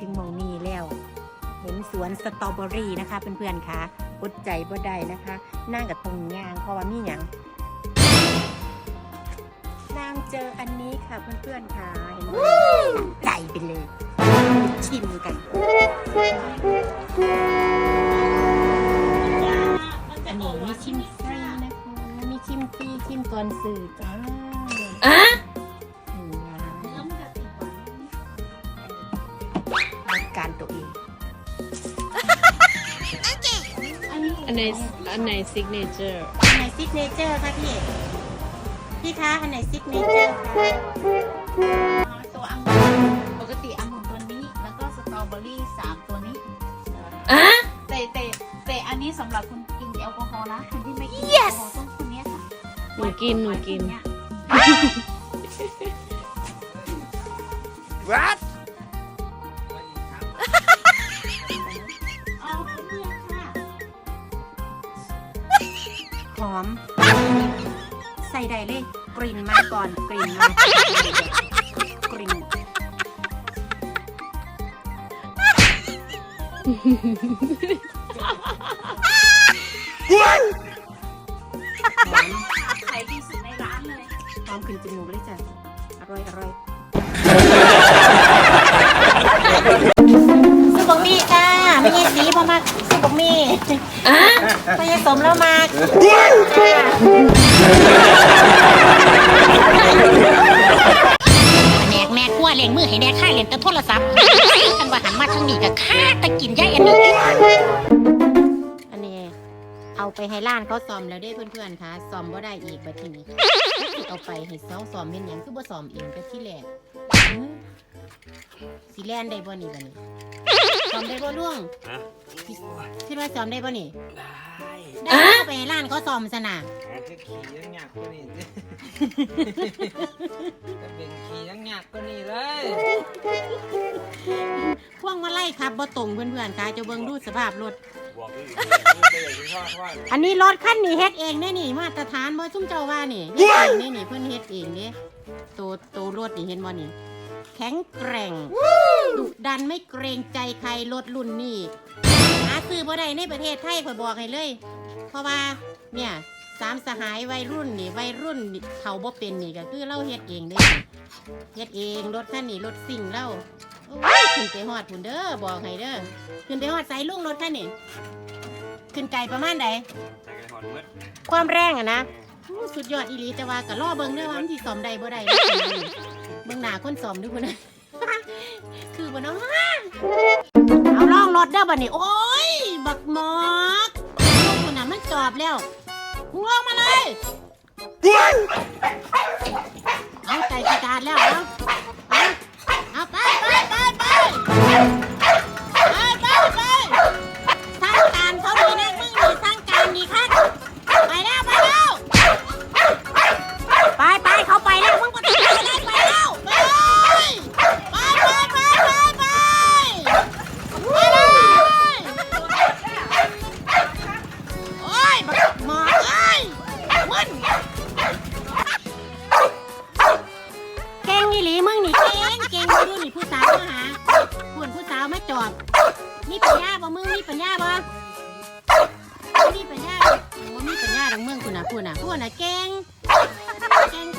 ถึงมองนี้แล้ว เห็นสวนสตรอเบอรี่นะคะ เพื่อนๆคะอดใจบ่ได้นะคะนั่งกับตรงยางเพราะว่ามีหยังนางเจออันนี้ค่ะเพื่อนๆค่ะเห็นไหมใจไปเลย ชิมกัน อันนี้มีชิมฟรีนะคะมีชิมฟรีชิมก่อนสื่อจ้าอะ อันไหนอันไหนซิกเนเจอร์อันไหนซิกเนเจอร์คะพี่ พี่คะอันไหนซิกเนเจอร์คะตัวองุ่นปกติองุ่นตัวนี้ แล้วก็สตรอเบอรี่สามตัวนี้อะแต่แต่แต่อันนี้สำหรับคนกินแอลกอฮอล์นะคนที่ไม่กินแอลกอฮอล์ต้องคนเนี้ยค่ะหนูกินหนูกินเย What? หอม ใส่ได้เลยกลิ่นมาก่อนกลิ่นมากลิ่นหอมขายดีสุดในร้านเลยหอมขึ้นจมูกเลยจ้ะอร่อยอร่อยสุบกมีจ้าไม่ใช่สีพอมากสุบกมี อะไม่ใช่สมแล้วมากแนกแม่กลัวเล่งมือให้แนกค่าเล่นแต่โทรศัพท์คันว่าหันมาทางนี้ก็ค่าตะกินยายอันนี้ อันนี้ เอาไปให้ร้านเขาซ่อมแล้วได้เพื่อนๆค่ะซ่อมบ่ได้อีกบัดทีนี้เอาไปให้เซาซ่อมเป็นหยังคือบ่ซ่อมเองแต่ที่แรกอื้อสิแล่นได้บ่นี่บัดนี้ ซ่อมได้บ่ลุงคิดว่าซ่อมได้บ่นี่ ได้ได้เอาไปให้ร้านเขาซ่อมซะนะหาคือขี่ยังหยักก็นี่จะเป็นขี่ยังหยักก็นี่เลยพวงมาไล่ครับบ่ตรงเพื่อนๆค่ะจะเบิ่งดูสภาพรถ บอกเลยไม่ได้ยินพ่อว่าอันนี้รถคันนี้เฮ็ดเองเด้นี่มาตรฐานบ่ซุ่มเจ้าว่านี่เฮ็ดเองนี่นี่เพิ่นเฮ็ดเองเด้ตัวตัวรถนี่เห็นบ่นี่ แข็งแกร่งดุดันไม่เกรงใจใครรถรุ่นนี้หาซื้อบ่ได้ในประเทศไทยข่อยบอกให้เลย เพราะว่าเนี่ยสามสหายวัยรุ่นนี่วัยรุ่นนี่เขาบ่เป็นนี่ก็คือเราเฮ็ดเองเด้เฮ็ดเองรถคันนี้รถสิ่งเราโอ้ยขึ้นไปฮอดพุ่นเด้อบอกให้เด้อขึ้นไปฮอดไสลุงรถคันนี้ขึ้นไกลประมาณใดใส่กระถอนมืดความแรงอะนะอู้สุดยอดอีหลีแต่ว่าก็รอเบิ่งเด้อว่ามันสิซ่อมได้บ่ได้ เด้อเบิ่งหน้าคนซ่อมดูพุ่นนะคือบ่เนาะเอาลองรถเด้อบัดนี้โอ้ย บักหมอกลูกพุ่นน่ะมันจอบแล้วมึงลงมาเลยเอาใจสตาร์ทแล้วเอาเอาเอา ดังเมืองคุณนะคุณนะคุณนะแกงแกง